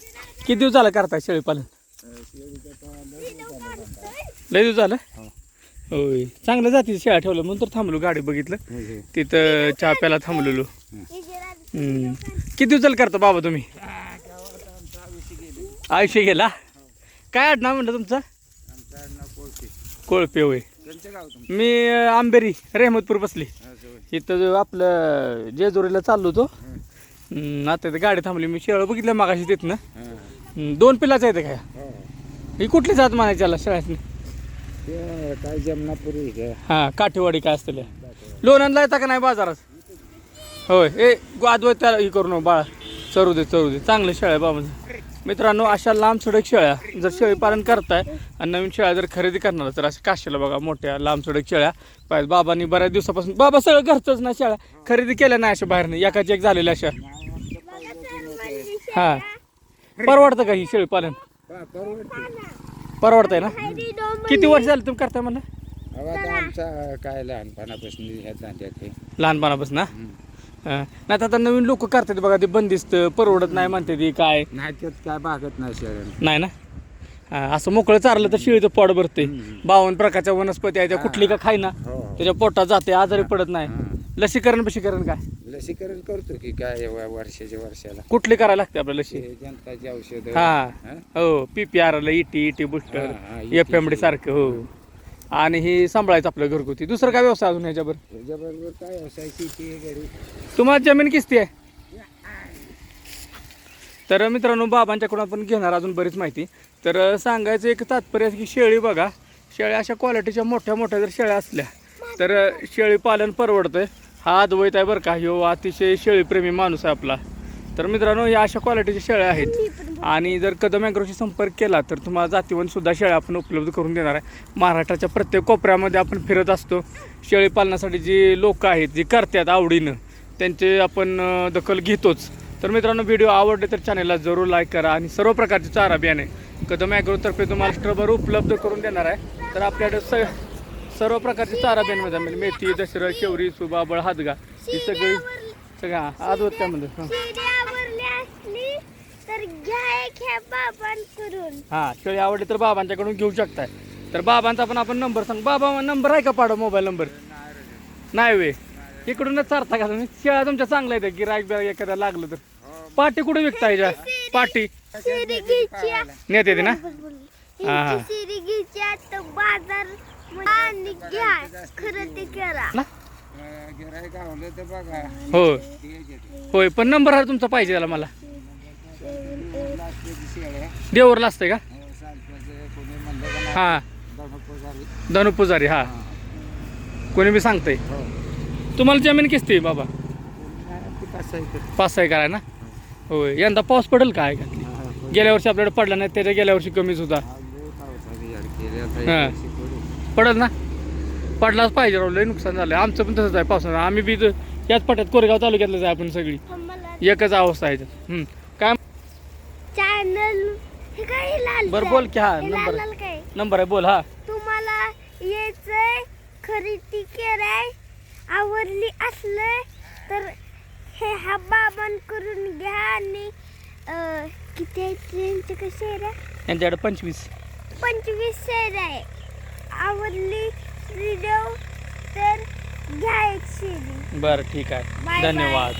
किती दिवस झालं करताय शेळीपालन लय दिवस झालं? होय. चांगलं जाती शेळ्या ठेवलं. म्हणून तर थांबलो गाडी बघितलं. तिथं चहा प्यायला थांबलेलो. किती दिवस झालं करता बाबा तुम्ही? आयुष्य गेला? काय आडनाव म्हणलं तुमचं? कोळपे होय. मी आंबेरी रेहमतपूर बसली. इथं जो आपलं जेजुरीला चाललो होतो. हम्म, आता इथं गाडी थांबली. मी शेळ बघितलं मागाशी तिथनं. हम्म, दोन पिलाचं येतं काय? ही. कुठली जात म्हणायची त्याला शेळ्यातनी काय जमनापुरी काय हां काठेवाडी काय असतील लोणंदला येता का नाही बाजारात? होय. ए अद्वैत त्याला हे करू नको बाळा. चरू दे चरू दे. चांगले शेळ्या बाबा. मित्रांनो अशा लांब सडक शेळ्या जर शेळी पालन करताय आणि नवीन शेळ्या जर खरेदी करणार तर अशा काशीला बघा मोठ्या लांब सडक शेळ्या. पाहिजे बाबांनी बऱ्याच दिवसापासून बाबा सगळं घरचंच ना शेळ्या? खरेदी केल्या नाही अशा बाहेरनं? एकाची एक झालेल्या अशा. हां. परवडतं का ही शेळी पालन? परवडतंय ना? किती वर्ष झाले तुम्ही करताय म्हणलं? आता आमचा काय लहानपणापासून ह्या हे लहानपणापासून ना? हा. नाही तर आता नवीन लोक करतात बघा ते बंदिस्त परवडत नाही म्हणते ती काय. नाही त्यात काय भागत नाही शरण नाही ना? हा, असं मोकळं चारलं तर शिळीचं पोट भरते बावन्न प्रकारच्या वनस्पती आहे त्या कुठली का खायना. हो त्याच्या पोटात जाते आजारी पडत नाही. हा. लसीकरण बशीकरण काय? लसीकरण करतो की काय वर्षाच्या वर्षाला. कुठली करायला लागते आपल्याला लसी? हे जनताची औषध. हा. हो? पी पी आर आलं इटी इटी बुस्टर हा, हा, एफ एम डी सारखं हो. आणि हे सांभाळायचं आपलं घरगुती. दुसरं काय व्यवसाय अजून ह्याच्यावर? त्याच्याबरोबर काय व्यवसाय? घरी. तुम्हाला जमीन किस्ती आहे? तर मित्रांनो बाबांच्याकडून आपण घेणार अजून बरीच माहिती. तर अं, सांगायचं एक तात्पर्य की शेळी बघा. शेळ्या अशा क्वालिटीच्या मोठ्या मोठ्या जर शेळ्या असल्या तर अं, शेळी पालन परवडतंय. हा अद्वैत आहे बरं का. ह्यो अतिशय शेळीप्रेमी माणूस आहे आपला. तर मित्रांनो या अशा क्वालिटीच्या शेळ्या आहेत. आणि जर कदम ॲग्रोशी संपर्क केला तर तुम्हाला जातीवंत सुद्धा शेळ्या आपण उपलब्ध करून देणार आहे. महाराष्ट्राच्या प्रत्येक कोपऱ्यामध्ये आपण फिरत असतो. शेळी पालनासाठी जी लोक आहेत जी करतात आवडीनं त्यांचे आपण दखल घेतोच. तर मित्रांनो व्हिडिओ आवडले तर चॅनलला जरूर लाईक करा आणि सर्व प्रकारचे चारा बियाणे कदम ॲग्रोतर्फे तुम्हाला स्ट्रबर उपलब्ध करून देणार आहे. तर आपल्याकडे स सर्व प्रकारचे चारा बियाणे मिळेल मेथी दसरा शेवरी सुबाबळ हातगा ही सगळी सगळं आजवत काय म्हणतात हं. हा शेळी आवडली तर बाबांच्याकडून घेऊ शकताय. तर बाबांचा पण आपण नंबर सांग. बाबा नंबर आहे का पाडो मोबाईल नंबर? नाही वे. इकडूनच चारता का तुम्ही शेळ्या तुमच्या चांगल्या आहेत. गिरायक बिरायक एखाद्या लागलं तर. पाटी कुठे विकता ह्याच्या पाटी. नेते ना? हा. करा ना तर बघा हो. होय पण नंबर हा तुमचा पाहिजे त्याला मला. देवरला असते का हो, हा. धनु पुजारी हा कोणी बी सांगतंय हो. तुम्हाला जमीन किसते बाबा पाच सहा एकर. ना होय यंदा पाऊस पडेल काय का. गेल्या वर्षी आपल्याकडे पडला नाही त्याच्या गेल्या वर्षी कमीच होता हा, हा. पडल ना पडलाच पाहिजे राव लय नुकसान झालं आमचं पण तसंच आहे पावसानं आम्ही बी याच पट्ट्यात कोरेगाव तालुक्यातलंच आहे आपण सगळी. एकच अवस्था आहे. काय चॅनल बरं बोल की हा नंबर नंबर आहे बोल हा. तुम्हाला यायचंय खरेदी कराय आवडली असलं तर हे हा बाबांकडून घ्या आणि किती आहेत त्यांचे कसे आहे? यांच्याकडे पंचवीस. पंचवीस शेर आहे आवडली व्हिडिओ तर घ्या एक शेरी बरं ठीक आहे. धन्यवाद.